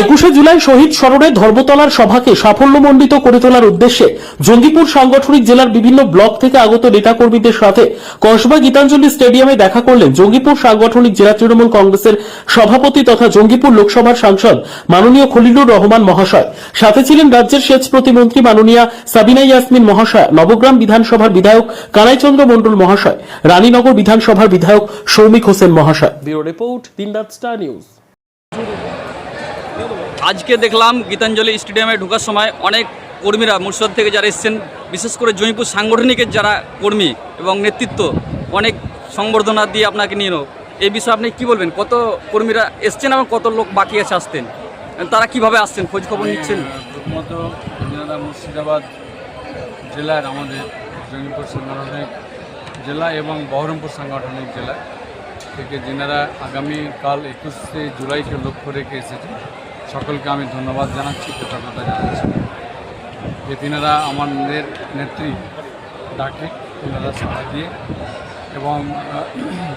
একুশে জুলাই শহীদ স্মরণে ধর্মতলার সভাকে সাফল্যমণ্ডিত করে তোলার উদ্দেশ্যে জঙ্গিপুর সাংগঠনিক জেলার বিভিন্ন ব্লক থেকে আগত নেতাকর্মীদের সাথে কসবা গীতাঞ্জলি স্টেডিয়ামে দেখা করলেন জঙ্গিপুর সাংগঠনিক জেলা তৃণমূল কংগ্রেসের সভাপতি তথা জঙ্গিপুর লোকসভার সাংসদ মাননীয় খলিলুর রহমান মহাশয়। সাথে ছিলেন রাজ্যের সেচ প্রতিমন্ত্রী মাননীয়া সাবিনা ইয়াসমিন মহাশয়, নবগ্রাম বিধানসভার বিধায়ক কানাইচন্দ্র মণ্ডল মহাশয়, রানীনগর বিধানসভার বিধায়ক সৌমিক হোসেন মহাশয়। ব্যুরো রিপোর্ট, দিনরাত স্টার নিউজ। আজকে দেখলাম গীতাঞ্জলি স্টেডিয়ামে ঢোকার সময় অনেক কর্মীরা মুর্শিদাবাদ থেকে যারা এসছেন বিশেষ করে জয়পুর সাংগঠনিকের যারা কর্মী এবং নেতৃত্ব অনেক সংবর্ধনা দিয়ে আপনাকে নিয়ে নেব এই বিষয়ে আপনি কি বলবেন? কত কর্মীরা এসছেন এবং কত লোক বাকি আছে আসতেন? তারা কীভাবে আসছেন? খোঁজ খবর নিচ্ছেন? যারা মুর্শিদাবাদ জেলার আমাদের জঙ্গিপুর সাংগঠনিক জেলা এবং বহরমপুর সাংগঠনিক জেলা থেকে যেনারা আগামীকাল একুশে জুলাইকে লক্ষ্য রেখে এসেছেন। সকলকে আমি ধন্যবাদ জানাচ্ছি, কৃতজ্ঞতা জানাচ্ছি। যে তিনারা আমাদের নেত্রী ডাকে, তিনারা সাড়া দিয়ে এবং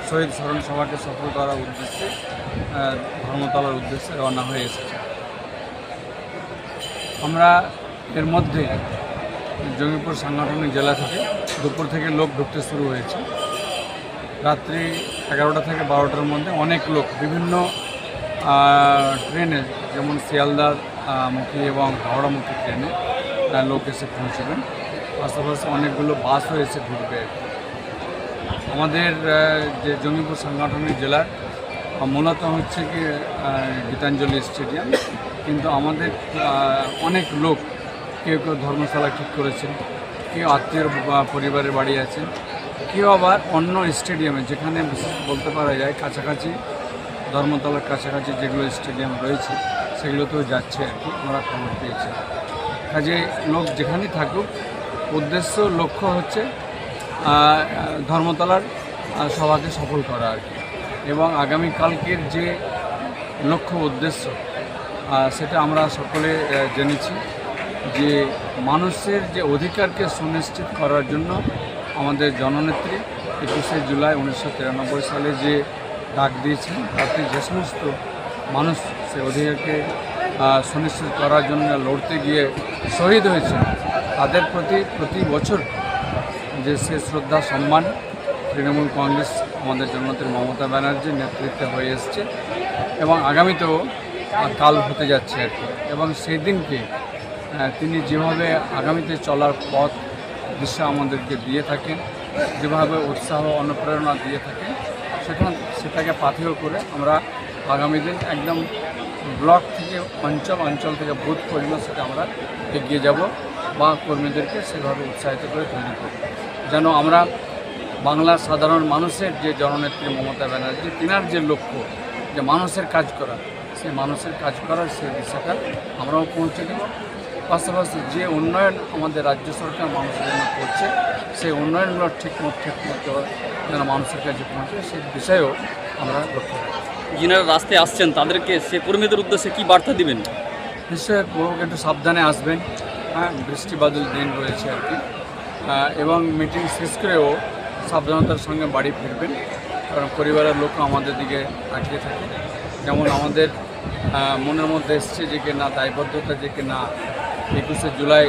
শহীদ স্মরণ সভাকে সফল করার উদ্দেশ্যে ধর্মতলার উদ্দেশ্যে রওনা হয়ে এসেছে। আমরা এর মধ্যে জঙ্গিপুর সাংগঠনিক জেলা থেকে দুপুর থেকে লোক ঢুকতে শুরু হয়েছে। রাত্রি এগারোটা থেকে বারোটার মধ্যে অনেক লোক, বিভিন্ন ট্রেনে যেমন শিয়ালদা আহ, মুখী এবং হাওড়ামুখী ট্রেনে আহ, লোক এসে পৌঁছবেন। পাশাপাশি অনেকগুলো বাসও এসে ঢুকবে। আমাদের যে জঙ্গিপুর সাংগঠনিক জেলার মূলত হচ্ছে কি গীতাঞ্জলি স্টেডিয়াম। কিন্তু আমাদের অনেক লোক কেউ কেউ ধর্মশালা ঠিক করেছেন কেউ আত্মীয় পরিবারের বাড়ি আছেন কেউ আবার অন্য স্টেডিয়ামে যেখানে বিশেষ বলতে পারা যায় কাছাকাছি ধর্মতলার কাছাকাছি যেগুলো স্টেডিয়াম রয়েছে, সেগুলোতেও যাচ্ছে আর কি আমরা খবর পেয়েছি। কাজে লোক যেখানেই থাকুক, উদ্দেশ্য, লক্ষ্য হচ্ছে ধর্মতলার সভাকে সফল করা আর কি। এবং আগামীকালকের যে লক্ষ্য, উদ্দেশ্য সেটা আমরা সকলে জেনেছি যে মানুষের যে অধিকারকে সুনিশ্চিত করার জন্য আমাদের জননেত্রী একুশে জুলাই উনিশশো তিরানব্বই সালে যে ডাক দিয়েছেন তাতে যে সমস্ত মানুষ সে অধিকারকে সুনিশ্চিত করার জন্য লড়তে গিয়ে শহীদ হয়েছে তাদের প্রতি প্রতি বছর যে সে শ্রদ্ধা, সম্মান তৃণমূল কংগ্রেস আমাদের জননেত্রী মমতা ব্যানার্জির নেতৃত্বে হয়ে এসছে এবং আগামীতেও কাল হতে যাচ্ছে আর কি। এবং সেই দিনকে তিনি যেভাবে আগামীতে চলার পথ, দিশা আমাদেরকে দিয়ে থাকেন, যেভাবে উৎসাহ, অনুপ্রেরণা দিয়ে থাকেন সেখান সেটাকে পাথেয় করে আমরা আগামী দিন একদম ব্লক থেকে অঞ্চল অঞ্চল থেকে বুথ পর্যন্ত সেটা আমরা এগিয়ে যাব বা কর্মীদেরকে সেভাবে উৎসাহিত করে তৈরি করব। যেন আমরা বাংলার সাধারণ মানুষের যে জননেত্রী মমতা ব্যানার্জি, তিনার যে লক্ষ্য যে মানুষের কাজ করা সেই মানুষের কাজ করার সেই দিশাটা আমরাও পৌঁছে দেব। পাশাপাশি যে উন্নয়ন আমাদের রাজ্য সরকার মানুষের জন্য করছে সেই উন্নয়নগুলো ঠিক মতো ঠিক মতো যেন মানুষের কাছে পৌঁছে সেই বিষয়েও আমরা লক্ষ্য রাখি। যিনারা রাস্তায় আসছেন তাদেরকে সে কর্মীদের উদ্দেশ্যে কি বার্তা দিবেন? নিশ্চয়ই লোক একটু সাবধানে আসবেন। হ্যাঁ বৃষ্টি বাদল দিন রয়েছে আর কি। এবং মিটিং শেষ করেও সাবধানতার সঙ্গে বাড়ি ফিরবেন। কারণ পরিবারের লোকও আমাদের দিকে তাকিয়ে থাকে। যেমন আমাদের মনের মধ্যে এসছে যে না, দায়বদ্ধতা যে না, একুশে জুলাই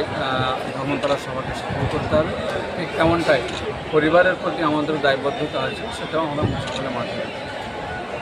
ধর্মতলা সভাকে সফল করতে হবে। ঠিক তেমনটাই পরিবারের প্রতি আমাদের দায়বদ্ধতা আছে, সেটাও আমরা মুসলিমের মাধ্যমে